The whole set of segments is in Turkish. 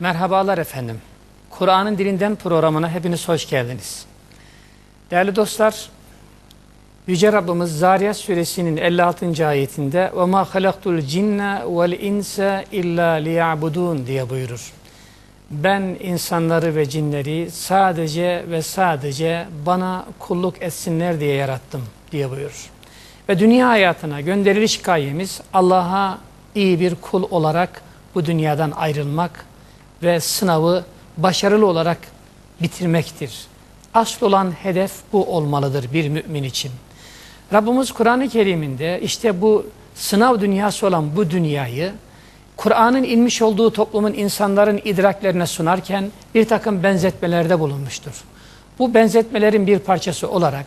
Merhabalar efendim. Kur'an'ın dilinden programına hepiniz hoş geldiniz. Değerli dostlar, Yüce Rabbimiz Zariyat Suresinin 56. ayetinde "Ve ma halaktul cinne vel insa illa liya'budun" diye buyurur. Ben insanları ve cinleri sadece ve sadece bana kulluk etsinler diye yarattım diye buyurur. Ve dünya hayatına gönderiliş gayemiz Allah'a iyi bir kul olarak bu dünyadan ayrılmak ve sınavı başarılı olarak bitirmektir. Asıl olan hedef bu olmalıdır bir mümin için. Rabbimiz Kur'an-ı Kerim'inde işte bu sınav dünyası olan bu dünyayı Kur'an'ın inmiş olduğu toplumun insanların idraklerine sunarken bir takım benzetmelerde bulunmuştur. Bu benzetmelerin bir parçası olarak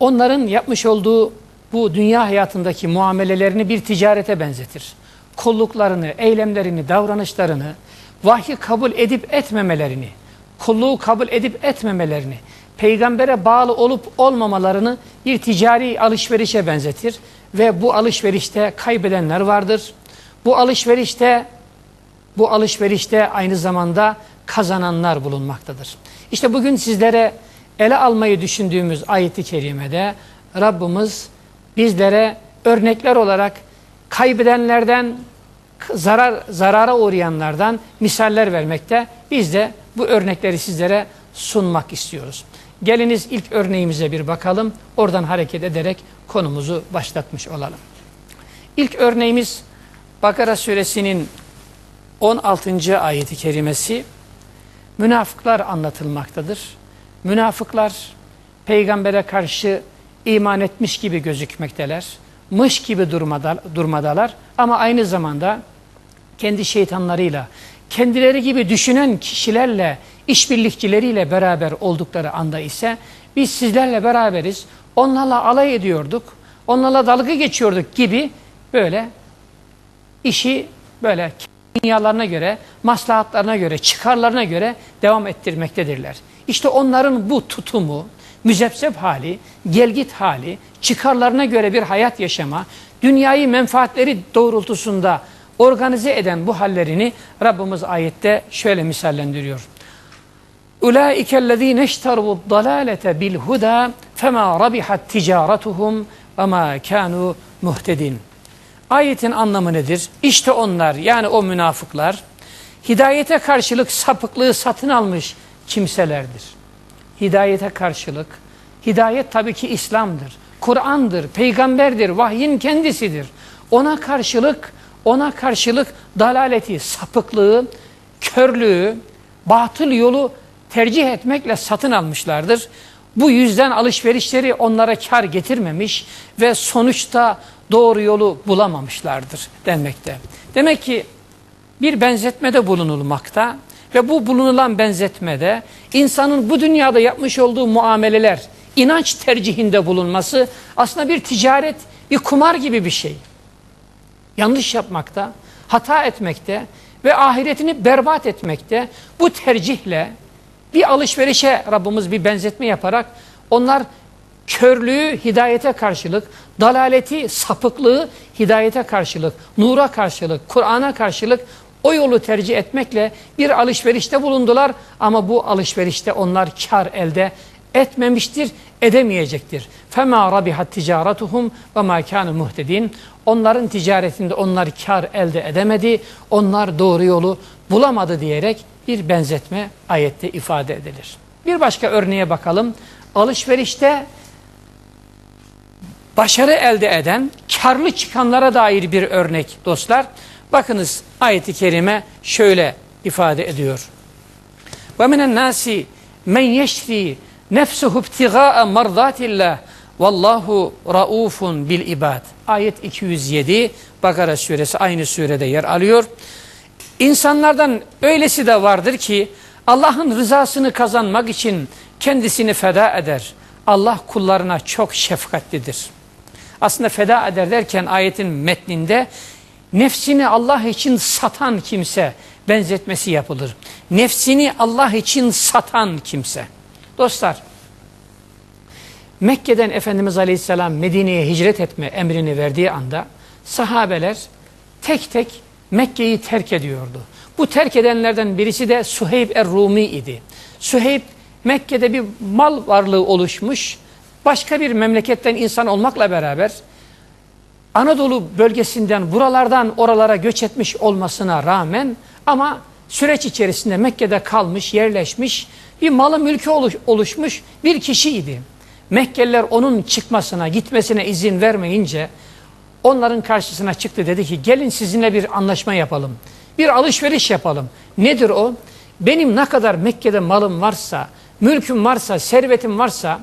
onların yapmış olduğu bu dünya hayatındaki muamelelerini bir ticarete benzetir. Kulluklarını, eylemlerini, davranışlarını, vahyi kabul edip etmemelerini, kulluğu kabul edip etmemelerini, peygambere bağlı olup olmamalarını bir ticari alışverişe benzetir. Ve bu alışverişte kaybedenler vardır. Bu alışverişte bu alışverişte aynı zamanda kazananlar bulunmaktadır. İşte bugün sizlere ele almayı düşündüğümüz ayeti kerimede Rabbimiz bizlere örnekler olarak kaybedenlerden, zarar zarara uğrayanlardan misaller vermekte. Biz de bu örnekleri sizlere sunmak istiyoruz. Geliniz ilk örneğimize bir bakalım. Oradan hareket ederek konumuzu başlatmış olalım. İlk örneğimiz Bakara suresinin 16. ayeti kerimesi münafıklar anlatılmaktadır. Münafıklar peygambere karşı iman etmiş gibi gözükmekteler. Mış gibi durmadalar ama aynı zamanda kendi şeytanlarıyla, kendileri gibi düşünen kişilerle, işbirlikçileriyle beraber oldukları anda ise biz sizlerle beraberiz, onlarla alay ediyorduk, onlarla dalga geçiyorduk gibi böyle işi böyle dünyalarına göre, maslahatlarına göre, çıkarlarına göre devam ettirmektedirler. İşte onların bu tutumu, müzepsep hali, gelgit hali, çıkarlarına göre bir hayat yaşama, dünyayı menfaatleri doğrultusunda organize eden bu hallerini Rabbimiz ayette şöyle misallendiriyor. اُولَٰئِكَ الَّذ۪ينَ اشْتَرُوا الضَّلَالَةَ بِالْهُدَى فَمَا رَبِحَتْ تِجَارَتُهُمْ وَمَا كَانُوا مُهْتَدِينَ Ayetin anlamı nedir? İşte onlar yani o münafıklar hidayete karşılık sapıklığı satın almış kimselerdir. Hidayete karşılık, hidayet tabii ki İslam'dır, Kur'an'dır, peygamberdir, vahyin kendisidir. Ona karşılık, ona karşılık dalaleti, sapıklığı, körlüğü, batıl yolu tercih etmekle satın almışlardır. Bu yüzden alışverişleri onlara kar getirmemiş ve sonuçta doğru yolu bulamamışlardır denmekte. Demek ki bir benzetmede bulunulmakta ve bu bulunulan benzetmede insanın bu dünyada yapmış olduğu muameleler, inanç tercihinde bulunması aslında bir ticaret, bir kumar gibi bir şey. Yanlış yapmakta, hata etmekte ve ahiretini berbat etmekte bu tercihle bir alışverişe Rabbimiz bir benzetme yaparak onlar körlüğü hidayete karşılık, dalaleti, sapıklığı hidayete karşılık, nura karşılık, Kur'an'a karşılık o yolu tercih etmekle bir alışverişte bulundular ama bu alışverişte onlar kar elde etmemiştir, edemeyecektir. Fema rabihat ticaretuhum ve ma kanu muhtedin. Onların ticaretinde onlar kar elde edemedi, onlar doğru yolu bulamadı diyerek bir benzetme ayette ifade edilir. Bir başka örneğe bakalım. Alışverişte başarı elde eden, karlı çıkanlara dair bir örnek dostlar. Bakınız ayeti kerime şöyle ifade ediyor. وَمِنَ النَّاسِ مَنْ يَشْرِي نَفْسُهُ ابْتِغَاءَ مَرْضَاتِ اللّٰهِ Vallahu raufun bil ibad. Ayet 207 Bakara suresi aynı surede yer alıyor. İnsanlardan öylesi de vardır ki Allah'ın rızasını kazanmak için kendisini feda eder. Allah kullarına çok şefkatlidir. Aslında feda eder derken ayetin metninde nefsini Allah için satan kimse benzetmesi yapılır. Nefsini Allah için satan kimse. Dostlar, Mekke'den Efendimiz Aleyhisselam Medine'ye hicret etme emrini verdiği anda sahabeler tek tek Mekke'yi terk ediyordu. Bu terk edenlerden birisi de Suheyb er-Rumi idi. Suheyb Mekke'de bir mal varlığı oluşmuş. Başka bir memleketten insan olmakla beraber Anadolu bölgesinden buralardan oralara göç etmiş olmasına rağmen ama süreç içerisinde Mekke'de kalmış, yerleşmiş, bir malı mülkü oluş, oluşmuş bir kişiydi. Mekkeliler onun çıkmasına, gitmesine izin vermeyince onların karşısına çıktı dedi ki gelin sizinle bir anlaşma yapalım. Bir alışveriş yapalım. Nedir o? Benim ne kadar Mekke'de malım varsa, mülküm varsa, servetim varsa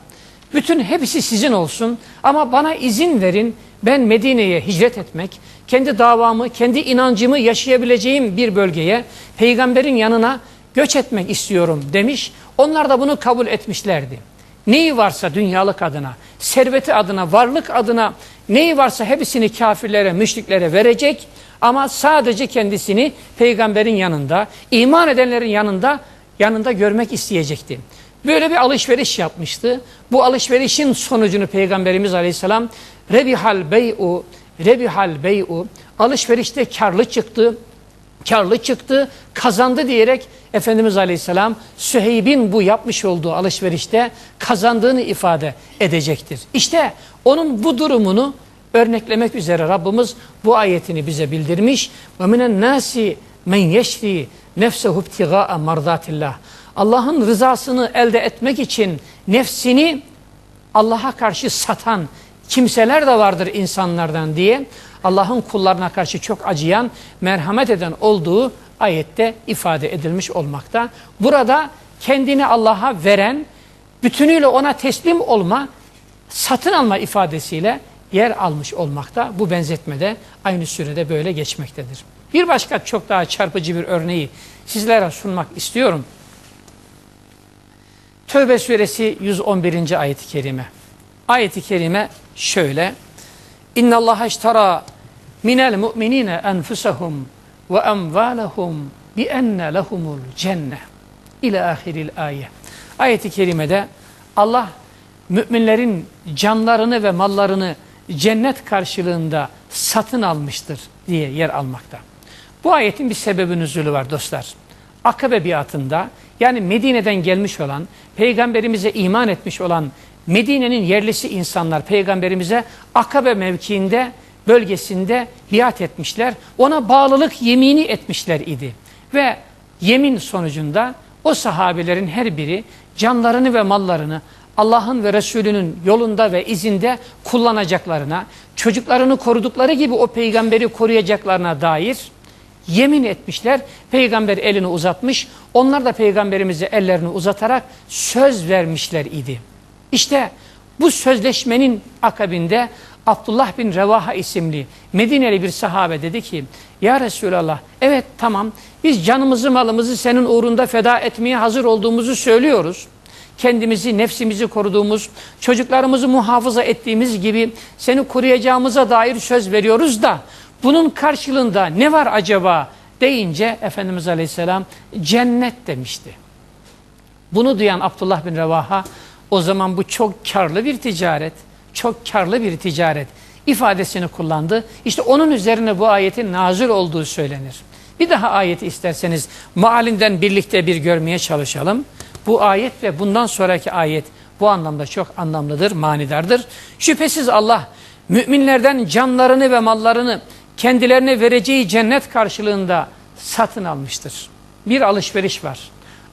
bütün hepsi sizin olsun ama bana izin verin ben Medine'ye hicret etmek, kendi davamı, kendi inancımı yaşayabileceğim bir bölgeye, peygamberin yanına göç etmek istiyorum demiş. Onlar da bunu kabul etmişlerdi. Neyi varsa dünyalık adına, serveti adına, varlık adına neyi varsa hepsini kafirlere, müşriklere verecek ama sadece kendisini peygamberin yanında, iman edenlerin yanında yanında görmek isteyecekti. Böyle bir alışveriş yapmıştı. Bu alışverişin sonucunu Peygamberimiz Aleyhisselam Rebihal bey'u Rebihal bey'u alışverişte karlı çıktı. Karlı çıktı, kazandı diyerek Efendimiz Aleyhisselam Süheyb'in bu yapmış olduğu alışverişte kazandığını ifade edecektir. İşte onun bu durumunu örneklemek üzere Rabbimiz bu ayetini bize bildirmiş. Ve minen nasi men yeşri nefsehu ibtigaa mardatillah. Allah'ın rızasını elde etmek için nefsini Allah'a karşı satan kimseler de vardır insanlardan diye Allah'ın kullarına karşı çok acıyan, merhamet eden olduğu ayette ifade edilmiş olmakta. Burada kendini Allah'a veren, bütünüyle ona teslim olma, satın alma ifadesiyle yer almış olmakta. Bu benzetmede aynı sürede böyle geçmektedir. Bir başka çok daha çarpıcı bir örneği sizlere sunmak istiyorum. Tövbe suresi 111. ayet-i kerime. Ayet-i kerime şöyle. İnna Allah iştara minel mu'minine enfusahum ve emvalahum bi enne lehumul cenne. İlâ ahiril ayet. Ayet-i kerimede Allah müminlerin canlarını ve mallarını cennet karşılığında satın almıştır diye yer almakta. Bu ayetin bir sebebi nüzulü var dostlar. Akabe biatında yani Medine'den gelmiş olan, peygamberimize iman etmiş olan Medine'nin yerlisi insanlar peygamberimize Akabe mevkiinde, bölgesinde biat etmişler. Ona bağlılık yemini etmişler idi. Ve yemin sonucunda o sahabelerin her biri canlarını ve mallarını Allah'ın ve Resulünün yolunda ve izinde kullanacaklarına, çocuklarını korudukları gibi o peygamberi koruyacaklarına dair yemin etmişler. Peygamber elini uzatmış. Onlar da peygamberimize ellerini uzatarak söz vermişler idi. İşte bu sözleşmenin akabinde Abdullah bin Revaha isimli Medineli bir sahabe dedi ki Ya Resulallah evet tamam biz canımızı malımızı senin uğrunda feda etmeye hazır olduğumuzu söylüyoruz. Kendimizi, nefsimizi koruduğumuz, çocuklarımızı muhafaza ettiğimiz gibi seni koruyacağımıza dair söz veriyoruz da bunun karşılığında ne var acaba deyince Efendimiz Aleyhisselam cennet demişti. Bunu duyan Abdullah bin Revaha o zaman bu çok karlı bir ticaret, çok karlı bir ticaret ifadesini kullandı. İşte onun üzerine bu ayetin nazil olduğu söylenir. Bir daha ayeti isterseniz maalinden birlikte bir görmeye çalışalım. Bu ayet ve bundan sonraki ayet bu anlamda çok anlamlıdır, manidardır. Şüphesiz Allah müminlerden canlarını ve mallarını kendilerine vereceği cennet karşılığında satın almıştır. Bir alışveriş var.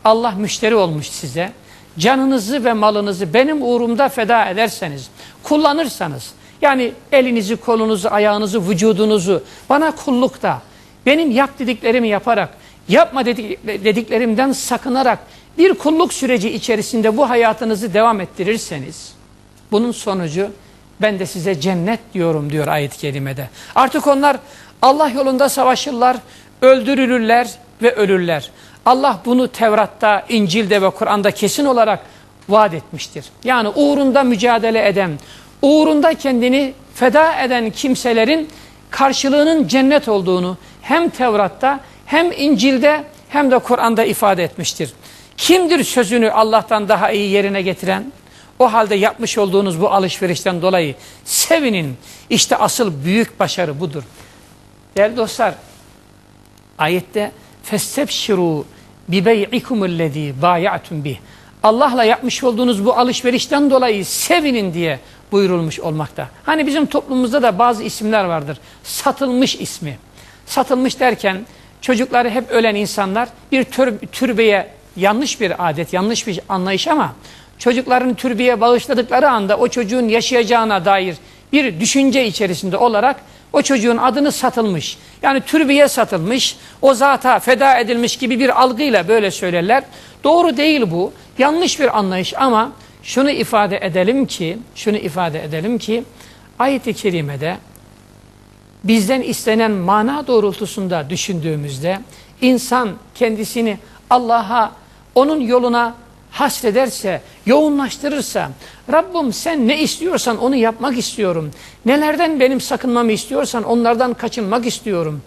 Allah müşteri olmuş size. Canınızı ve malınızı benim uğrumda feda ederseniz, kullanırsanız, yani elinizi, kolunuzu, ayağınızı, vücudunuzu bana kullukta, benim yap dediklerimi yaparak, yapma dediklerimden sakınarak bir kulluk süreci içerisinde bu hayatınızı devam ettirirseniz, bunun sonucu ben de size cennet diyorum diyor ayet-i kerimede. Artık onlar Allah yolunda savaşırlar, öldürülürler ve ölürler. Allah bunu Tevrat'ta, İncil'de ve Kur'an'da kesin olarak vaat etmiştir. Yani uğrunda mücadele eden, uğrunda kendini feda eden kimselerin karşılığının cennet olduğunu hem Tevrat'ta hem İncil'de hem de Kur'an'da ifade etmiştir. Kimdir sözünü Allah'tan daha iyi yerine getiren? O halde yapmış olduğunuz bu alışverişten dolayı sevinin. İşte asıl büyük başarı budur. Değerli dostlar, ayette Festebşiru bey'ikumüllezî bâya'tum bih. Allah'la yapmış olduğunuz bu alışverişten dolayı sevinin diye buyurulmuş olmakta. Hani bizim toplumumuzda da bazı isimler vardır. Satılmış ismi. Satılmış derken çocukları hep ölen insanlar bir tür, türbeye yanlış bir adet, yanlış bir anlayış ama çocukların türbeye bağışladıkları anda o çocuğun yaşayacağına dair bir düşünce içerisinde olarak o çocuğun adını satılmış. Yani türbeye satılmış, o zata feda edilmiş gibi bir algıyla böyle söylerler. Doğru değil bu. Yanlış bir anlayış ama şunu ifade edelim ki, şunu ifade edelim ki ayet-i kerimede bizden istenen mana doğrultusunda düşündüğümüzde insan kendisini Allah'a, onun yoluna hasrederse, yoğunlaştırırsa, Rabbim sen ne istiyorsan onu yapmak istiyorum. Nelerden benim sakınmamı istiyorsan onlardan kaçınmak istiyorum.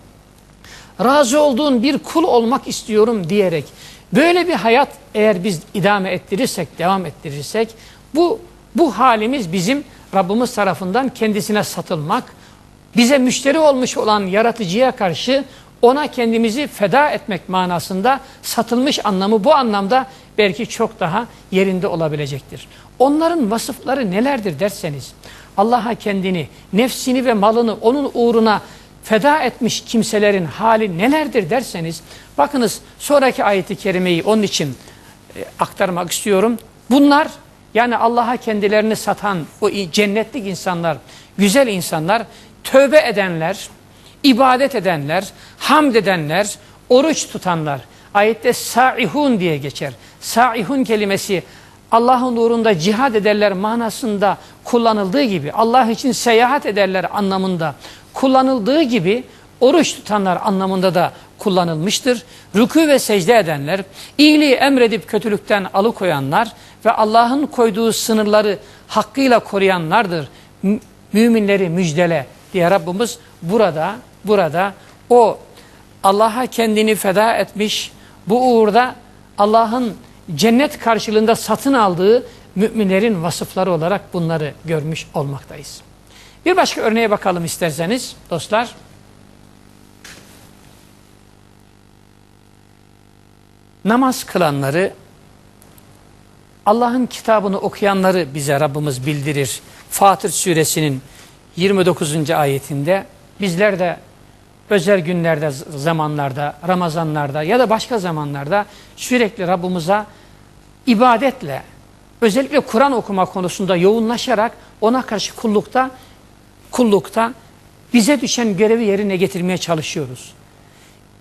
Razı olduğun bir kul olmak istiyorum diyerek böyle bir hayat eğer biz idame ettirirsek, devam ettirirsek bu bu halimiz bizim Rabbimiz tarafından kendisine satılmak, bize müşteri olmuş olan yaratıcıya karşı ona kendimizi feda etmek manasında satılmış anlamı bu anlamda belki çok daha yerinde olabilecektir. Onların vasıfları nelerdir derseniz Allah'a kendini, nefsini ve malını onun uğruna feda etmiş kimselerin hali nelerdir derseniz bakınız sonraki ayeti kerimeyi onun için e, aktarmak istiyorum. Bunlar yani Allah'a kendilerini satan o cennetlik insanlar, güzel insanlar, tövbe edenler, ibadet edenler, hamd edenler, oruç tutanlar. Ayette saihun diye geçer. Saihun kelimesi Allah'ın uğrunda cihad ederler manasında kullanıldığı gibi, Allah için seyahat ederler anlamında kullanıldığı gibi oruç tutanlar anlamında da kullanılmıştır. Rükû ve secde edenler, iyiliği emredip kötülükten alıkoyanlar ve Allah'ın koyduğu sınırları hakkıyla koruyanlardır. Müminleri müjdele diye Rabbimiz burada burada o Allah'a kendini feda etmiş bu uğurda Allah'ın cennet karşılığında satın aldığı müminlerin vasıfları olarak bunları görmüş olmaktayız. Bir başka örneğe bakalım isterseniz dostlar. Namaz kılanları, Allah'ın kitabını okuyanları bize Rabbimiz bildirir. Fatır suresinin 29. ayetinde bizler de özel günlerde, zamanlarda, Ramazanlarda ya da başka zamanlarda sürekli Rabbimize ibadetle, özellikle Kur'an okuma konusunda yoğunlaşarak ona karşı kullukta kullukta bize düşen görevi yerine getirmeye çalışıyoruz.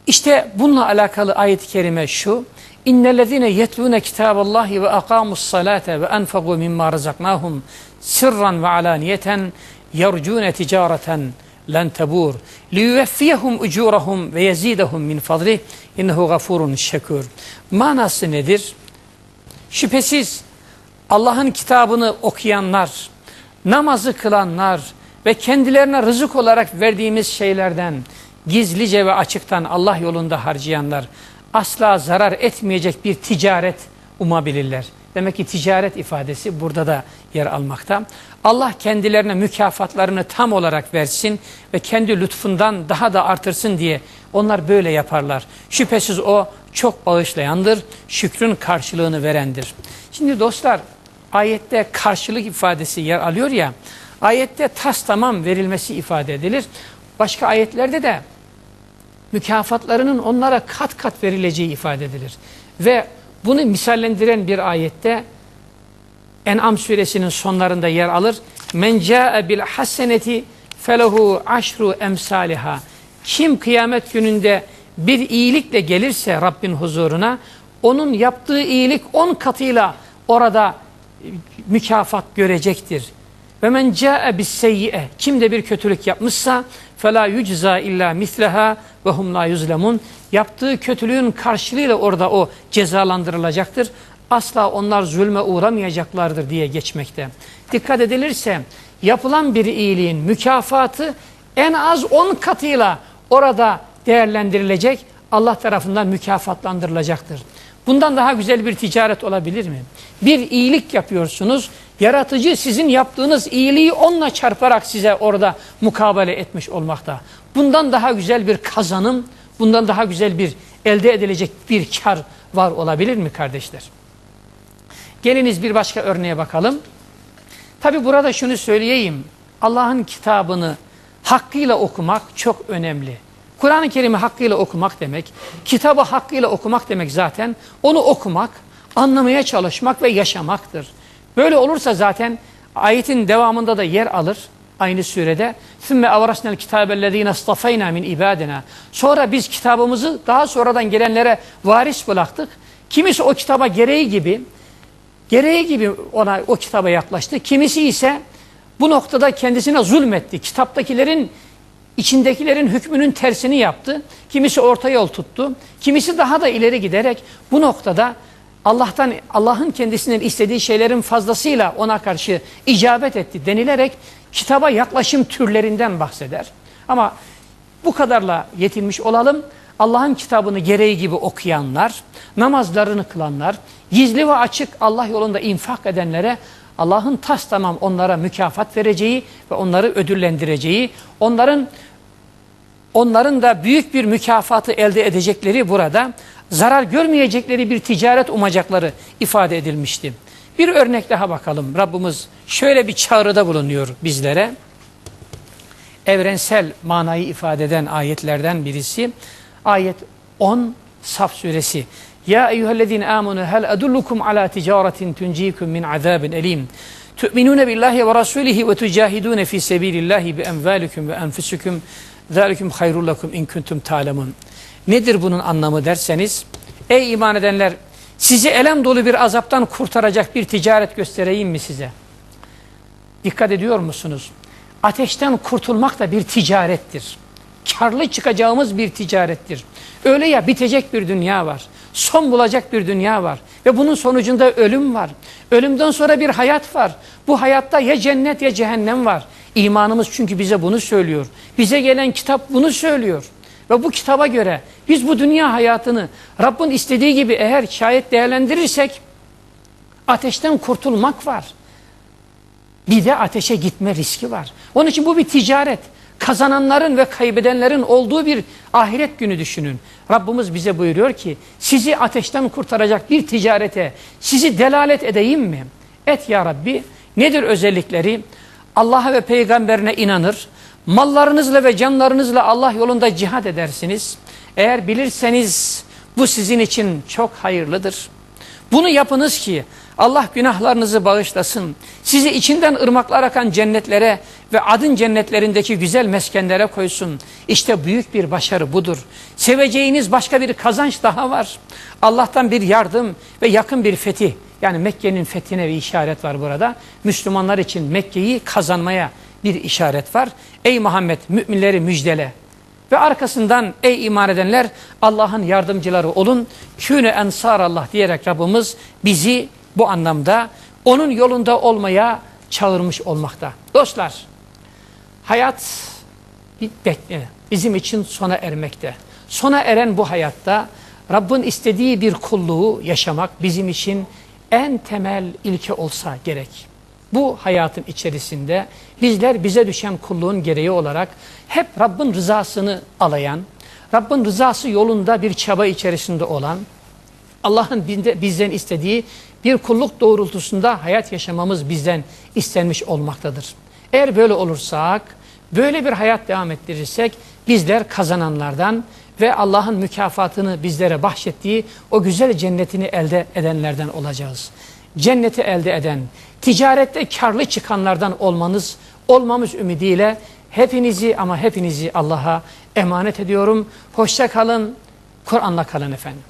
İşte bununla alakalı ayet-i kerime şu. İnnellezine yetlune kitaballahi ve aqamus salate ve enfagu mimma razaknahum sirran ve alaniyeten yercune ticareten tebur liyuveffiyehum ucurahum ve yezidehum min fadlih innehu gafurun şekur. Manası nedir? Şüphesiz Allah'ın kitabını okuyanlar, namazı kılanlar, ve kendilerine rızık olarak verdiğimiz şeylerden gizlice ve açıktan Allah yolunda harcayanlar asla zarar etmeyecek bir ticaret umabilirler. Demek ki ticaret ifadesi burada da yer almakta. Allah kendilerine mükafatlarını tam olarak versin ve kendi lütfundan daha da artırsın diye onlar böyle yaparlar. Şüphesiz o çok bağışlayandır, şükrün karşılığını verendir. Şimdi dostlar ayette karşılık ifadesi yer alıyor ya, Ayette tas tamam verilmesi ifade edilir. Başka ayetlerde de mükafatlarının onlara kat kat verileceği ifade edilir. Ve bunu misallendiren bir ayette En'am suresinin sonlarında yer alır. Men ca'e bil haseneti felehu aşru emsaliha. Kim kıyamet gününde bir iyilikle gelirse Rabbin huzuruna onun yaptığı iyilik on katıyla orada mükafat görecektir. Ve men ca'e bis seyyi'e kim de bir kötülük yapmışsa fela yucza illa misleha ve hum la yuzlemun yaptığı kötülüğün karşılığıyla orada o cezalandırılacaktır. Asla onlar zulme uğramayacaklardır diye geçmekte. Dikkat edilirse yapılan bir iyiliğin mükafatı en az 10 katıyla orada değerlendirilecek Allah tarafından mükafatlandırılacaktır. Bundan daha güzel bir ticaret olabilir mi? Bir iyilik yapıyorsunuz. Yaratıcı sizin yaptığınız iyiliği onunla çarparak size orada mukabele etmiş olmakta. Bundan daha güzel bir kazanım, bundan daha güzel bir elde edilecek bir kar var olabilir mi kardeşler? Geliniz bir başka örneğe bakalım. Tabi burada şunu söyleyeyim. Allah'ın kitabını hakkıyla okumak çok önemli. Kur'an-ı Kerim'i hakkıyla okumak demek, kitabı hakkıyla okumak demek zaten onu okumak, anlamaya çalışmak ve yaşamaktır. Böyle olursa zaten ayetin devamında da yer alır aynı surede. ثُمَّ اَوْرَسْنَا الْكِتَابَ الَّذ۪ينَ اصْطَفَيْنَا مِنْ ibadina. Sonra biz kitabımızı daha sonradan gelenlere varis bıraktık. Kimisi o kitaba gereği gibi, gereği gibi ona o kitaba yaklaştı. Kimisi ise bu noktada kendisine zulmetti. Kitaptakilerin içindekilerin hükmünün tersini yaptı. Kimisi orta yol tuttu. Kimisi daha da ileri giderek bu noktada Allah'tan Allah'ın kendisinden istediği şeylerin fazlasıyla ona karşı icabet etti denilerek kitaba yaklaşım türlerinden bahseder. Ama bu kadarla yetinmiş olalım. Allah'ın kitabını gereği gibi okuyanlar, namazlarını kılanlar, gizli ve açık Allah yolunda infak edenlere Allah'ın tas tamam onlara mükafat vereceği ve onları ödüllendireceği, onların onların da büyük bir mükafatı elde edecekleri burada zarar görmeyecekleri bir ticaret umacakları ifade edilmişti. Bir örnek daha bakalım. Rabbimiz şöyle bir çağrıda bulunuyor bizlere. Evrensel manayı ifade eden ayetlerden birisi. Ayet 10 Saf suresi. Ya eyyühellezine amunu hel adullukum ala ticaretin tuncikum min azabin elim. Tu'minune billahi ve rasulihi ve tucahidune fi sebilillahi bi envalikum ve enfusikum. Zalikum hayrul in kuntum ta'lemun. Nedir bunun anlamı derseniz, ey iman edenler sizi elem dolu bir azaptan kurtaracak bir ticaret göstereyim mi size? Dikkat ediyor musunuz? Ateşten kurtulmak da bir ticarettir. Karlı çıkacağımız bir ticarettir. Öyle ya bitecek bir dünya var. Son bulacak bir dünya var. Ve bunun sonucunda ölüm var. Ölümden sonra bir hayat var. Bu hayatta ya cennet ya cehennem var. İmanımız çünkü bize bunu söylüyor. Bize gelen kitap bunu söylüyor. Ve bu kitaba göre biz bu dünya hayatını Rabbin istediği gibi eğer şayet değerlendirirsek ateşten kurtulmak var. Bir de ateşe gitme riski var. Onun için bu bir ticaret. Kazananların ve kaybedenlerin olduğu bir ahiret günü düşünün. Rabbimiz bize buyuruyor ki sizi ateşten kurtaracak bir ticarete sizi delalet edeyim mi? Et ya Rabbi. Nedir özellikleri? Allah'a ve peygamberine inanır. Mallarınızla ve canlarınızla Allah yolunda cihad edersiniz. Eğer bilirseniz bu sizin için çok hayırlıdır. Bunu yapınız ki Allah günahlarınızı bağışlasın. Sizi içinden ırmaklar akan cennetlere ve adın cennetlerindeki güzel meskenlere koysun. İşte büyük bir başarı budur. Seveceğiniz başka bir kazanç daha var. Allah'tan bir yardım ve yakın bir fetih. Yani Mekke'nin fethine bir işaret var burada. Müslümanlar için Mekke'yi kazanmaya bir işaret var. Ey Muhammed müminleri müjdele. Ve arkasından ey iman edenler Allah'ın yardımcıları olun. Küne ensar Allah diyerek Rabbimiz bizi bu anlamda onun yolunda olmaya çağırmış olmakta. Dostlar hayat bizim için sona ermekte. Sona eren bu hayatta Rabbin istediği bir kulluğu yaşamak bizim için en temel ilke olsa gerek. Bu hayatın içerisinde bizler bize düşen kulluğun gereği olarak hep Rabbin rızasını alayan, Rabbin rızası yolunda bir çaba içerisinde olan, Allah'ın bizden istediği bir kulluk doğrultusunda hayat yaşamamız bizden istenmiş olmaktadır. Eğer böyle olursak, böyle bir hayat devam ettirirsek bizler kazananlardan ve Allah'ın mükafatını bizlere bahşettiği o güzel cennetini elde edenlerden olacağız. Cenneti elde eden, ticarette karlı çıkanlardan olmanız, olmamız ümidiyle hepinizi ama hepinizi Allah'a emanet ediyorum. Hoşça kalın, Kur'an'la kalın efendim.